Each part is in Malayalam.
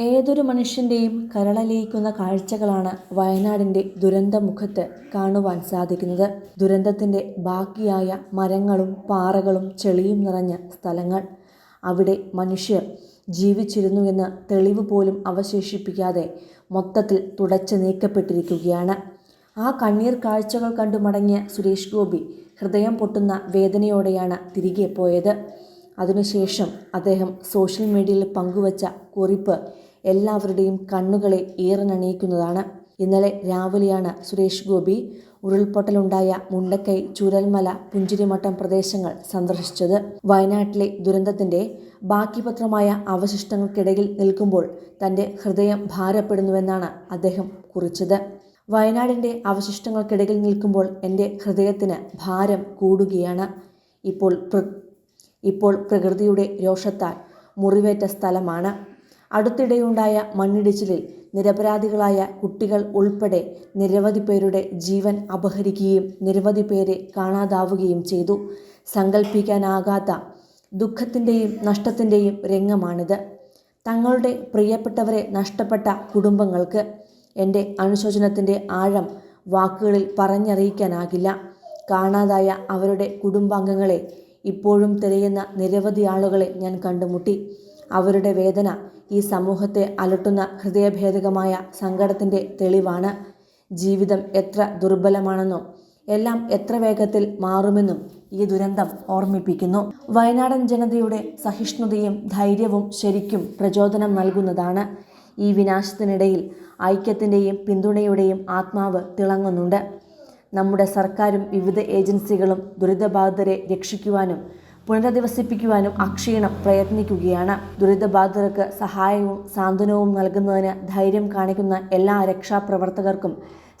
ഏതൊരു മനുഷ്യന്റെയും കരളലിയിക്കുന്ന കാഴ്ചകളാണ് വയനാടിന്റെ ദുരന്തമുഖത്ത് കാണുവാൻ സാധിക്കുന്നത്. ദുരന്തത്തിന്റെ ബാക്കിയായ മരങ്ങളും പാറകളും ചെളിയും നിറഞ്ഞ സ്ഥലങ്ങൾ. അവിടെ മനുഷ്യർ ജീവിച്ചിരുന്നു എന്ന് തെളിവ് പോലും അവശേഷിപ്പിക്കാതെ മൊത്തത്തിൽ തുടച്ചു നീക്കപ്പെട്ടിരിക്കുകയാണ്. ആ കണ്ണീർ കാഴ്ചകൾ കണ്ടു മടങ്ങിയ സുരേഷ് ഗോപി ഹൃദയം പൊട്ടുന്ന വേദനയോടെയാണ് തിരികെ പോയത്. അതിനുശേഷം അദ്ദേഹം സോഷ്യൽ മീഡിയയിൽ പങ്കുവച്ച കുറിപ്പ് എല്ലാവരുടെയും കണ്ണുകളെ ഈറനണിയിക്കുന്നതാണ് ഇന്നലെ രാവിലെയാണ് സുരേഷ് ഗോപി ഉരുൾപൊട്ടലുണ്ടായ മുണ്ടക്കൈ ചുരൽമല പുഞ്ചിരിമട്ടം പ്രദേശങ്ങൾ സന്ദർശിച്ചത്. വയനാട്ടിലെ ദുരന്തത്തിന്റെ ബാക്കിപത്രമായ അവശിഷ്ടങ്ങൾക്കിടയിൽ നിൽക്കുമ്പോൾ തന്റെ ഹൃദയം ഭാരപ്പെടുന്നുവെന്നാണ് അദ്ദേഹം കുറിച്ചത്. വയനാടിന്റെ അവശിഷ്ടങ്ങൾക്കിടയിൽ നിൽക്കുമ്പോൾ എന്റെ ഹൃദയത്തിന് ഭാരം കൂടുകയാണ്. ഇപ്പോൾ ഇപ്പോൾ പ്രകൃതിയുടെ രോഷത്താൽ മുറിവേറ്റ സ്ഥലമാണ്. അടുത്തിടെയുണ്ടായ മണ്ണിടിച്ചിലിൽ നിരപരാധികളായ കുട്ടികൾ ഉൾപ്പെടെ നിരവധി പേരുടെ ജീവൻ അപഹരിക്കുകയും നിരവധി പേരെ കാണാതാവുകയും ചെയ്തു. സങ്കല്പിക്കാനാകാത്ത ദുഃഖത്തിന്റെയും നഷ്ടത്തിന്റെയും രംഗമാണിത്. തങ്ങളുടെ പ്രിയപ്പെട്ടവരെ നഷ്ടപ്പെട്ട കുടുംബങ്ങൾക്ക് എന്റെ അനുശോചനത്തിന്റെ ആഴം വാക്കുകളിൽ പറഞ്ഞറിയിക്കാനാകില്ല. കാണാതായ അവരുടെ കുടുംബാംഗങ്ങളെ ഇപ്പോഴും തിരയുന്ന നിരവധി ആളുകളെ ഞാൻ കണ്ടുമുട്ടി. അവരുടെ വേദന ഈ സമൂഹത്തെ അലട്ടുന്ന ഹൃദയഭേദകമായ സങ്കടത്തിന്റെ തെളിവാണ്. ജീവിതം എത്ര ദുർബലമാണെന്നും എല്ലാം എത്ര വേഗത്തിൽ മാറുമെന്നും ഈ ദുരന്തം ഓർമ്മിപ്പിക്കുന്നു. വയനാടൻ ജനതയുടെ സഹിഷ്ണുതയും ധൈര്യവും ശരിക്കും പ്രചോദനം നൽകുന്നതാണ്. ഈ വിനാശത്തിനിടയിൽ ഐക്യത്തിന്റെയും പിന്തുണയുടെയും ആത്മാവ് തിളങ്ങുന്നുണ്ട്. നമ്മുടെ സർക്കാരും വിവിധ ഏജൻസികളും ദുരിതബാധിതരെ രക്ഷിക്കുവാനും പുനരധിവസിപ്പിക്കുവാനും അക്ഷീണം പ്രയത്നിക്കുകയാണ്. ദുരിതബാധിതർക്ക് സഹായവും സാന്ത്വനവും നൽകുന്നതിന് ധൈര്യം കാണിക്കുന്ന എല്ലാ രക്ഷാപ്രവർത്തകർക്കും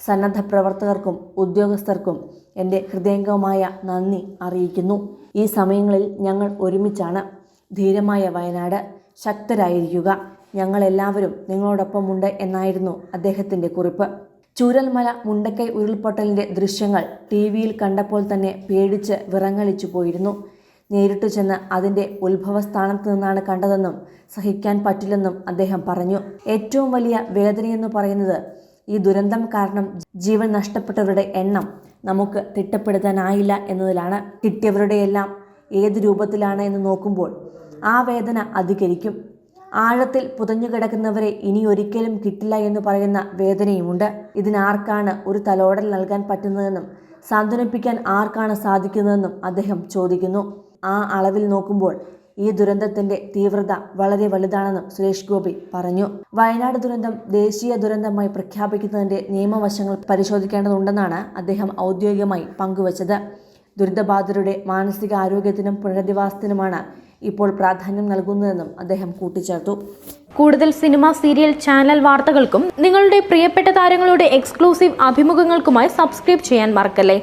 സന്നദ്ധ പ്രവർത്തകർക്കും ഉദ്യോഗസ്ഥർക്കും എന്റെ ഹൃദയംഗമായ നന്ദി അറിയിക്കുന്നു. ഈ സമയങ്ങളിൽ ഞങ്ങൾ ഒരുമിച്ചാണ്. ധീരമായ വയനാട് ശക്തരായിരിക്കുക. ഞങ്ങളെല്ലാവരും നിങ്ങളോടൊപ്പമുണ്ട് എന്നായിരുന്നു അദ്ദേഹത്തിന്റെ കുറിപ്പ്. ചൂരൽമല മുണ്ടക്കൈ ഉരുൾപൊട്ടലിന്റെ ദൃശ്യങ്ങൾ ടി വിയിൽ കണ്ടപ്പോൾ തന്നെ പേടിച്ച് വിറങ്ങലിച്ചു പോയിരുന്നു. നേരിട്ടു ചെന്ന് അതിന്റെ ഉത്ഭവസ്ഥാനത്ത് നിന്നാണ് കണ്ടതെന്നും സഹിക്കാൻ പറ്റില്ലെന്നും അദ്ദേഹം പറഞ്ഞു. ഏറ്റവും വലിയ വേദനയെന്ന് പറയുന്നത് ഈ ദുരന്തം കാരണം ജീവൻ നഷ്ടപ്പെട്ടവരുടെ എണ്ണം നമുക്ക് തിട്ടപ്പെടുത്താനായില്ല എന്നതിലാണ്. കിട്ടിയവരുടെയെല്ലാം ഏത് രൂപത്തിലാണ് എന്ന് നോക്കുമ്പോൾ ആ വേദന അധികരിക്കും. ആഴത്തിൽ പുതഞ്ഞു കിടക്കുന്നവരെ ഇനി ഒരിക്കലും കിട്ടില്ല എന്ന് പറയുന്ന വേദനയുമുണ്ട്. ഇതിനാർക്കാണ് ഒരു തലോടൽ നൽകാൻ പറ്റുന്നതെന്നും സാന്ത്വനിപ്പിക്കാൻ ആർക്കാണ് സാധിക്കുന്നതെന്നും അദ്ദേഹം ചോദിക്കുന്നു. ആ അളവിൽ നോക്കുമ്പോൾ ഈ ദുരന്തത്തിന്റെ തീവ്രത വളരെ വലുതാണെന്നും സുരേഷ് ഗോപി പറഞ്ഞു. വയനാട് ദുരന്തം ദേശീയ ദുരന്തമായി പ്രഖ്യാപിക്കുന്നതിന്റെ നിയമവശങ്ങൾ പരിശോധിക്കേണ്ടതുണ്ടെന്നാണ് അദ്ദേഹം ഔദ്യോഗികമായി പങ്കുവച്ചത്. ദുരിതബാധിതരുടെ മാനസിക ആരോഗ്യത്തിനും പുനരധിവാസത്തിനുമാണ് ഇപ്പോൾ പ്രാധാന്യം നൽകുന്നതെന്നും അദ്ദേഹം കൂട്ടിച്ചേർത്തു. കൂടുതൽ സിനിമ സീരിയൽ ചാനൽ വാർത്തകൾക്കും നിങ്ങളുടെ പ്രിയപ്പെട്ട താരങ്ങളുടെ എക്സ്ക്ലൂസീവ് അഭിമുഖങ്ങൾക്കുമായി സബ്സ്ക്രൈബ് ചെയ്യാൻ മറക്കല്ലേ?